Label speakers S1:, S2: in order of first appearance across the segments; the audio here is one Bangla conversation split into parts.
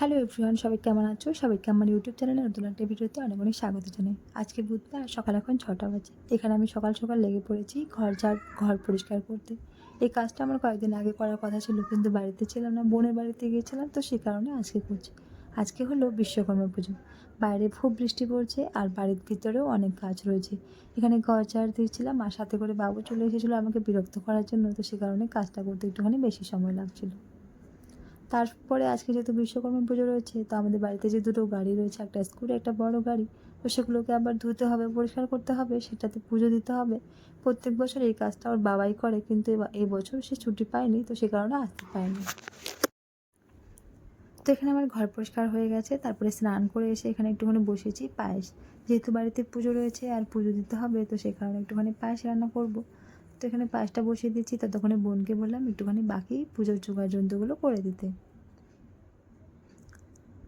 S1: হ্যালো এভরিওয়ান সবাই কেমন আছো? সবাইকে আমার ইউটিউব চ্যানেলে নতুন একটা ভিডিওতে অনেক অনেক স্বাগত জানাই। আজকে বুধবার, সকাল এখন ছটা বাজে। এখানে আমি সকাল সকাল লেগে পড়েছি ঘর ঝাড়, ঘর পরিষ্কার করতে। এই কাজটা আমার কয়েকদিন আগে করার কথা ছিল, কিন্তু বাড়িতে ছিলাম না, বোনের বাড়িতে গিয়েছিলাম, তো সেই কারণে আজকে করছি। আজকে হলো বিশ্বকর্মা পুজো। বাইরে খুব বৃষ্টি পড়ছে আর বাড়ির ভিতরেও অনেক কাজ রয়েছে। এখানে ঘর ঝাড় দিয়েছিলাম, আর সাথে করে বাবু চলে এসেছিল আমাকে বিরক্ত করার জন্য, তো সে কারণে কাজটা করতে একটুখানি বেশি সময় লাগছিল। তারপরে আজকে যেহেতু বিশ্বকর্মা পুজো রয়েছে, তো আমাদের বাড়িতে যে দুটো গাড়ি রয়েছে, একটা স্কুটি একটা বড় গাড়ি, তো সেগুলোকে আবার ধুতে হবে, পরিষ্কার করতে হবে, সেটাতে পুজো দিতে হবে। প্রত্যেক বছর এই কাজটা ওর বাবাই করে, কিন্তু এই বছর সে ছুটি পায়নি, তো সে কারণে আসতে পারেনি তো এখানে আমার ঘর পরিষ্কার হয়ে গেছে, তারপরে স্নান করে এসে এখানে একটুখানি বসেছি, পায়েস। যেহেতু বাড়িতে পুজো রয়েছে আর পুজো দিতে হবে, তো সে কারণে একটুখানি পায়েস রান্না করব। তো এখানে পায়েসটা বসিয়ে দিচ্ছি, ততক্ষণে বোনকে বললাম একটুখানি বাকি পুজোর জোগাড় যন্ত্রগুলো করে দিতে।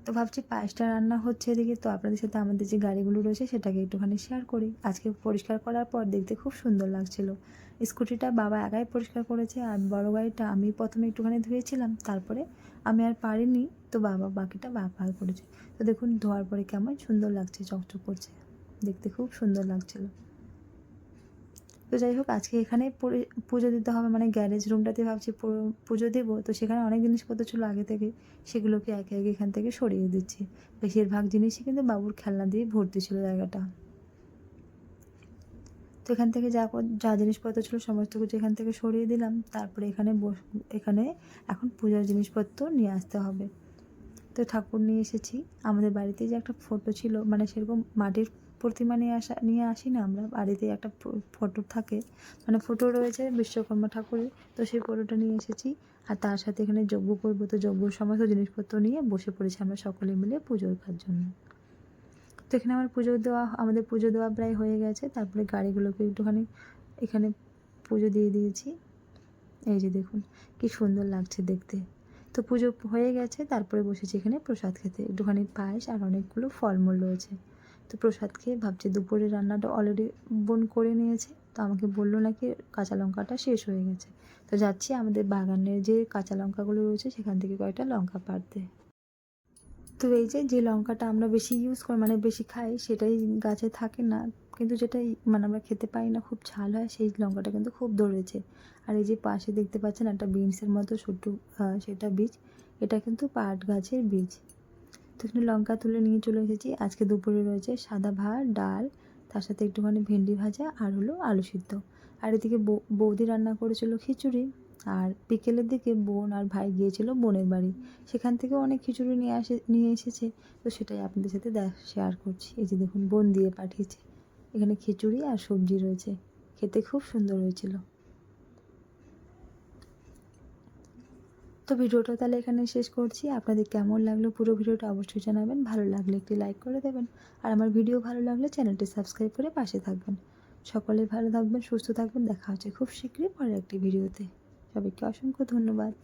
S1: তো ভাবছি পায়েসটা রান্না হচ্ছে এদিকে, তো আপনাদের সাথে আমাদের যে গাড়িগুলো রয়েছে সেটাকে একটুখানি শেয়ার করি। আজকে পরিষ্কার করার পর দেখতে খুব সুন্দর লাগছিল। স্কুটিটা বাবা একাই পরিষ্কার করেছে আর বড় গাড়িটা আমি প্রথমে একটুখানি ধুয়েছিলাম, তারপরে আমি আর পারিনি, তো বাবা বাকিটা বাবা করেছে। তো দেখুন ধোয়ার পরে কেমন সুন্দর লাগছে, চকচক করছে। দেখতে খুব সুন্দর লাগছিল। তো যাই হোক, আজকে এখানে পুজো দিতে হবে। মানে গ্যারেজ রুমটাতে ভাবছি পুজো দেবো। তো সেখানে অনেক জিনিসপত্র ছিল আগে থেকে। সেগুলোকে একে একে এখান থেকে সরিয়ে দিচ্ছি। বেশিরভাগ জিনিসই কিন্তু বাবুর খেলনা দিয়ে ভর্তি ছিল জায়গাটা। তো এখান থেকে যা যা জিনিসপত্র ছিল সমস্ত কিছু এখান থেকে সরিয়ে দিলাম। তারপরে এখানে বস- এখানে এখন পূজার জিনিসপত্র নিয়ে আসতে হবে। তো ঠাকুর নিয়ে এসেছি। আমাদের বাড়িতে যে একটা ফটো ছিল মানে সেরকম মাটির প্রতিমা নিয়ে আসা, নিয়ে আসি না আমরা বাড়িতে একটা ফটো থাকে। মানে ফটো রয়েছে বিশ্বকর্মা ঠাকুরের, তো সেই ফটোটা নিয়ে এসেছি। আর তার সাথে এখানে যজ্ঞ করব, তো যজ্ঞর সমস্ত জিনিসপত্র নিয়ে বসে পড়েছি আমরা সকলে মিলে পুজো দেওয়ার জন্য। তো এখানে আমার পুজো দেওয়া, আমাদের পুজো দেওয়া প্রায় হয়ে গেছে। তারপরে গাড়িগুলোকে একটুখানি এখানে পুজো দিয়ে দিয়েছি। এই যে দেখুন, কি সুন্দর লাগছে দেখতে। তো পুজো হয়ে গেছে, তারপরে বসেছি এখানে প্রসাদ খেতে। একটুখানি পায়েস আর অনেকগুলো ফলমূল রয়েছে। তো প্রসাদ খেয়ে ভাবছি দুপুরের রান্নাটা অলরেডি বোন করে নিয়েছে। তো আমাকে বলল নাকি কাঁচা লঙ্কাটা শেষ হয়ে গেছে। তো যাচ্ছি আমাদের বাগানের যে কাঁচা লঙ্কাগুলো রয়েছে, সেখান থেকে কয়েকটা লঙ্কা পাড়তে তো এই যে যে লঙ্কাটা আমরা বেশি ইউজ করি মানে বেশি খাই, সেটাই গাছে থাকে না। কিন্তু যেটাই মানে আমরা খেতে পাই না, খুব ঝাল হয়, সেই লঙ্কাটা কিন্তু খুব ধরেছে। আর এই যে পাশে দেখতে পাচ্ছেন একটা বিনসের মতো ছোট্ট সেটা বীজ। এটা কিন্তু পাট গাছের বীজ। এখানে লঙ্কা তুলে নিয়ে চলে এসেছি। আজকে দুপুরে রয়েছে সাদা ভাত, ডাল, তার সাথে একটুখানি ভেন্ডি ভাজা আর হলো আলু সিদ্ধ। আর এদিকে বৌদি রান্না করেছিল খিচুড়ি আর বিকেলের দিকে বোন আর ভাই গিয়েছিল বোনের বাড়ি। সেখান থেকেও অনেক খিচুড়ি নিয়ে আসে, নিয়ে এসেছে। তো সেটাই আপনাদের সাথে শেয়ার করছি। এই যে দেখুন, বোন দিয়ে পাঠিয়েছে। এখানে খিচুড়ি আর সবজি রয়েছে। খেতে খুব সুন্দর হয়েছিল। তো ভিডিওটা তাহলে এখানে শেষ করছি। আপনাদের কেমন লাগল পুরো ভিডিওটা অবশ্যই জানাবেন। ভালো লাগলে একটি লাইক করে দেবেন। আর আমার ভিডিও ভালো লাগলে চ্যানেলটি সাবস্ক্রাইব করে পাশে থাকবেন। সকলে ভালো থাকবেন, সুস্থ থাকবেন। দেখা হচ্ছে খুব শীঘ্রই পরের একটি ভিডিওতে। সবাইকে অসংখ্য ধন্যবাদ।